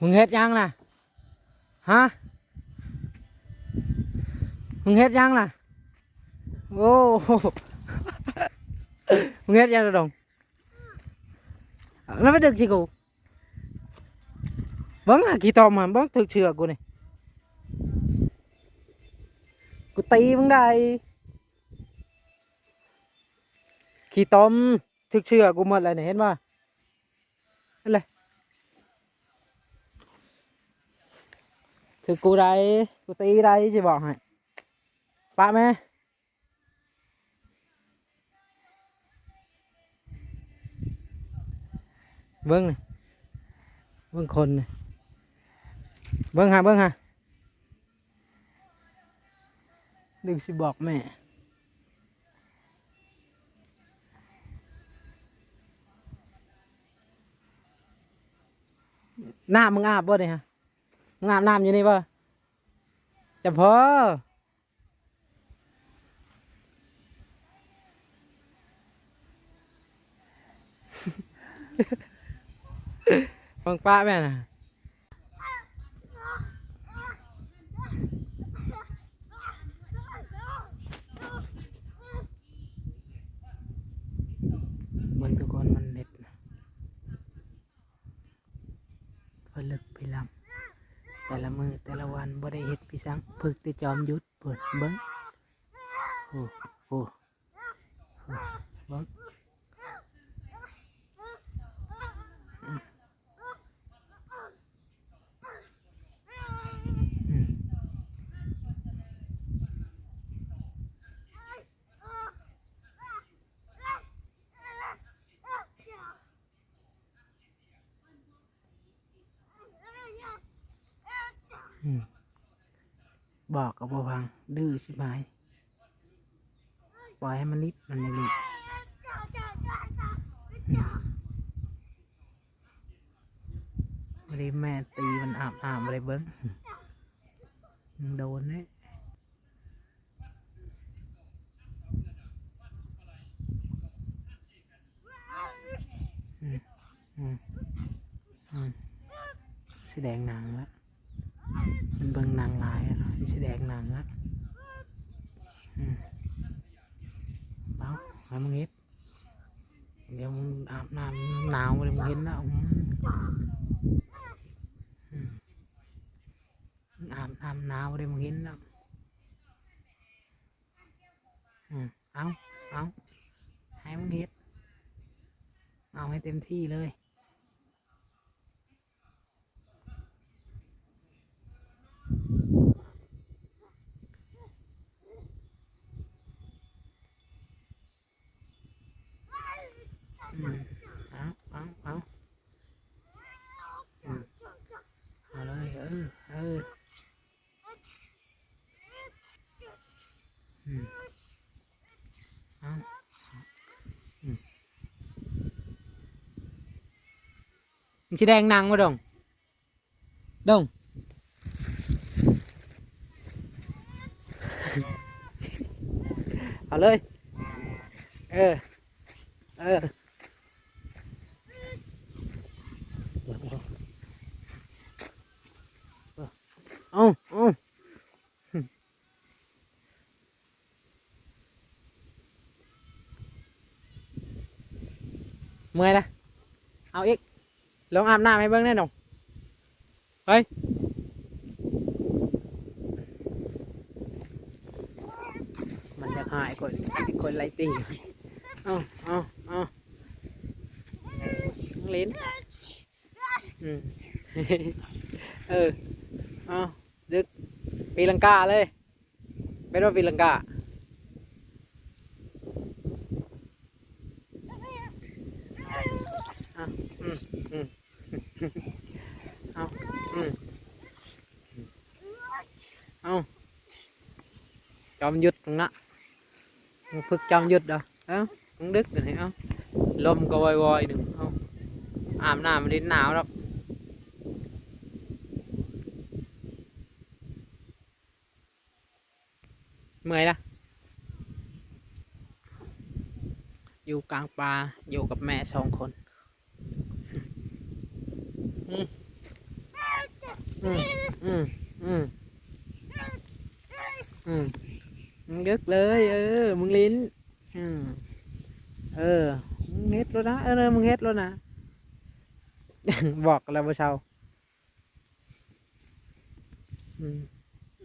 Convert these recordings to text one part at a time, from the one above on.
มึงเฮ็ดยังน่ะฮะมึงเฮ็ดยังน่ะโอ้โหมึงเฮ็ดยังล่ะดงแล้วไม่ดึกสิกูเบิ้งหากี่ตอมมันเบิ้งถึกเชือกกู นี่กูตีมึงได้ขี้ต้มถึกเชือกูได้กูตีได้จะบอกให้ปะแม่เบิ้งเบิ้งคนเบิ้งฮะเบิ้งฮะดึกสิบอกแม่หน้ำมึงอาบบ่เนี่ยฮะ มึงอาบน้ำอยู่นี่ป่ะจะพอฟังป้าแม่น่ะเบิ่งทุกคนมันเด็ดนะผลึกไปลำแต่ละมือแต่ละวันบ่ได้เฮ็ด พี่สังฝึกแต่จอมหยุดเปิดเบิ่งโอ้โอ้โอ้เบิ่งอืมอืมอืม บอกกับบ่ฟัง ดื้อสิบหายปล่อยให้มันลิบมันยังลิบไม่ได้แม่ตีมันอาบอาบอะไรเบิ้งโดนเนี่ยแสดงหนังแล้วมันเบิ่งหนางหลายอะ แสดงหนังละเอาให้มึงเฮ็ดเดี๋ยวมึงอาบน้ำหนาวเลยมึงเห็นแล้วอืมอืมมึงอาบน้ำหนาวเลยมึงเห็นแล้วอืมเอาเอาให้มึงเฮ็ดเอาให้เต็มที่เลย อืมเอาเอาเอาอืมเอาเลยเออเอออืมเอาอืม มึงจะแดงหนังมาดงดงเอาเลออเออเอาเอาเมื่องอาบน้ำให้เบิ้งแน่นอนเฮ้ยมันจะหายคนคนไลตีเอาเอาเอาลิ้นอืมเออเอาดึกปีลังกาเลย เป็นว่าปีลังกาอืมอืม เอาอืมเอาจอมยุดตรงนั้นฝึกจอมยุดเด้อเอ้ามึงดึกกันให้เอาลมก็วอยๆหนึ่งเอาอาบน้ำมันดินหนาวแล้วเมื่อยละอยู่กลางป่าอยู่กับแม่สองคน อืมอืมอืมอืมมึงเยึกเลย เออ มึงลิ้น อืมเออ มึงเฮ็ดแล้วนะ เออ มึงเฮ็ดแล้วนะ บอกแล้วบ่เชาอืม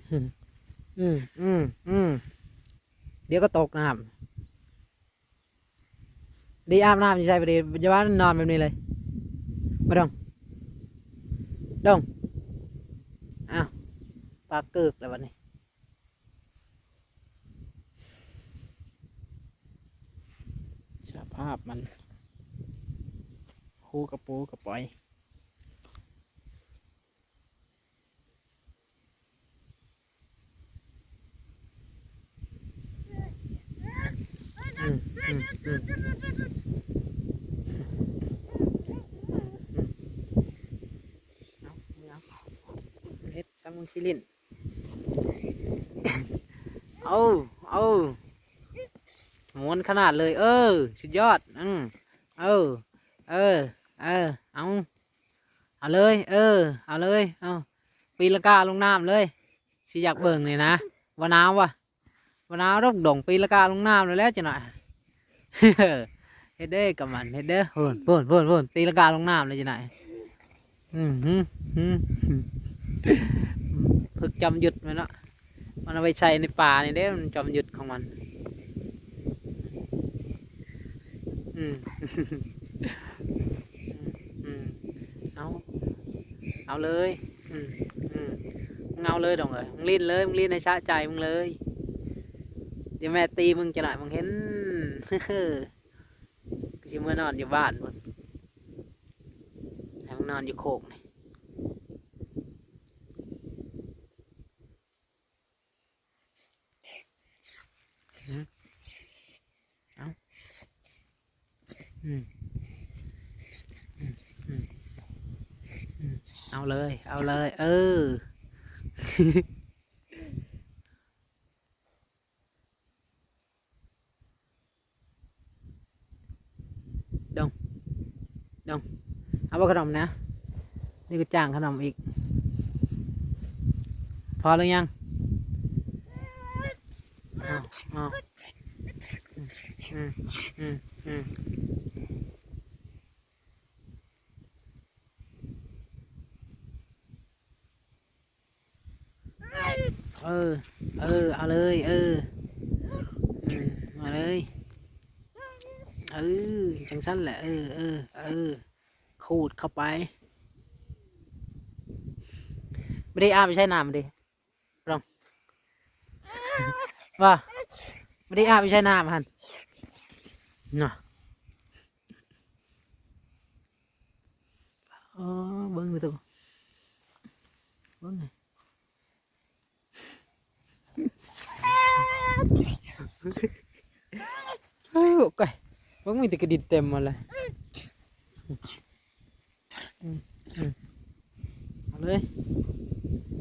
อืม อืม อืม เดี๋ยวก็ตกน้ำดีอาบน้ำจะใช่ไปดีจะว่านอนแบบนี้เลย มาดอง ดองอ้าวปลาเกิกแล้ววันนี้สภาพมันคู่กระปูกระปล่อยอืมอืมอืมเอาเอาเฮ็ดซ้ำมึ งชิลินเอาเอาม้วนขนาดเลย เออ สุดยอดอืมเออ เออ เออ เอาเอาเลย เออ เอาเลย เอาปีละกาลงน้ำเลย สิอยากเบิ่งเลยนะวันหนาววะวันหนาวรกดงปีละกาลงน้ำเลยแล้วจะหน่อยเฮ็ดเด้กับมันเฮ็ดเด้อพูนพูนพูนพูนตีละกาลงน้ำเลยจะหน่อยอืมฮึฮึ ฝึกจำหยุดมันเนาะมันเอาไปใช้ในป่านี่เด้มันจำหยุดของมัน อืมเอาเอาเลยอืมอืมมึงเอาเลยดองเลยมึงลิ้นเลยมึงลิ้นในชะใจมึงเลยเดี๋ยวแม่ตีมึงจะหน่อยมึงเห็นที่เมื่อนอนอยู่บ้านมึงให้มึงนอนอยู่โคก เอืมเอาอืมอืมอืมอืมเอาเลย เอาเลย เออเอาว่าขนมนะ นี่ก็จ้างขนมอีก พอหรือยังอ้าวอ้าว อืมอืมอืมเออ เออ เอาเลย เอออืมาเลย เออ จังสั้นแหละ เออ เออ เออ ขูดเข้าไป ไม่ได้อาไม่ใช่น้ำดิลองว่าไม่ได้อาไม่ใช่น้ำฮัน น่ะอ๋อเบิ้งไปตัวเบิ้งไงเฮ้ยโอเคเบิ้งมีแต่กระดิดเต็มหมาเลย เอาเลย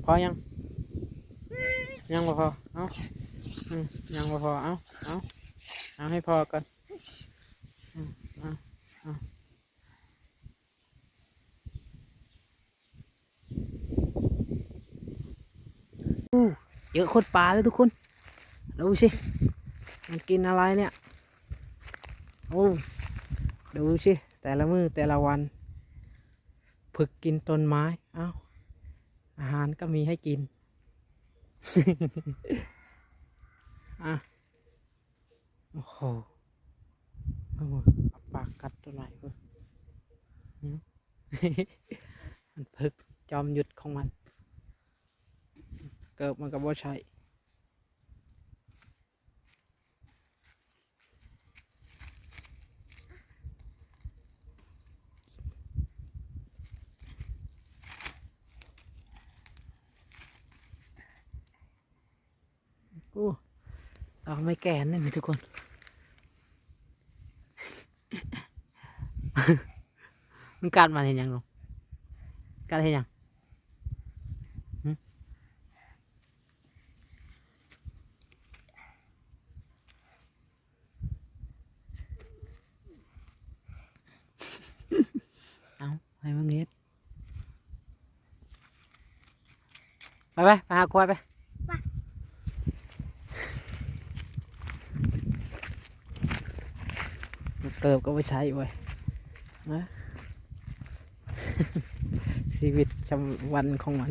พอยัง ยังบ่พอ เอาอืมยังบ่พอ เอาเอาเอาให้พอก่อนอืมเอาเอาอู้ เยอะโคตรปลาเลยทุกคนดูสิมันกินอะไรเนี่ยโอ้ดูสิแต่ละมือแต่ละวันฝึกกินต้นไม้เอ้าอาหารก็มีให้กินอะโอ้โหเอาปากกัดตัวไหนเพื่อหืมมันฝึกจอมหยุดของมัน เกิดมันกับว่ใช่โอ้เราไม่แก่นเลยทุกคน มันการมาเห็นยังลงการเห็นยังหึ เอาให้มึงเฮ็ดไปไปไปหาควายไปเติมก็ไม่ใช้ไว้ยนะชีวิตประจำวันของมัน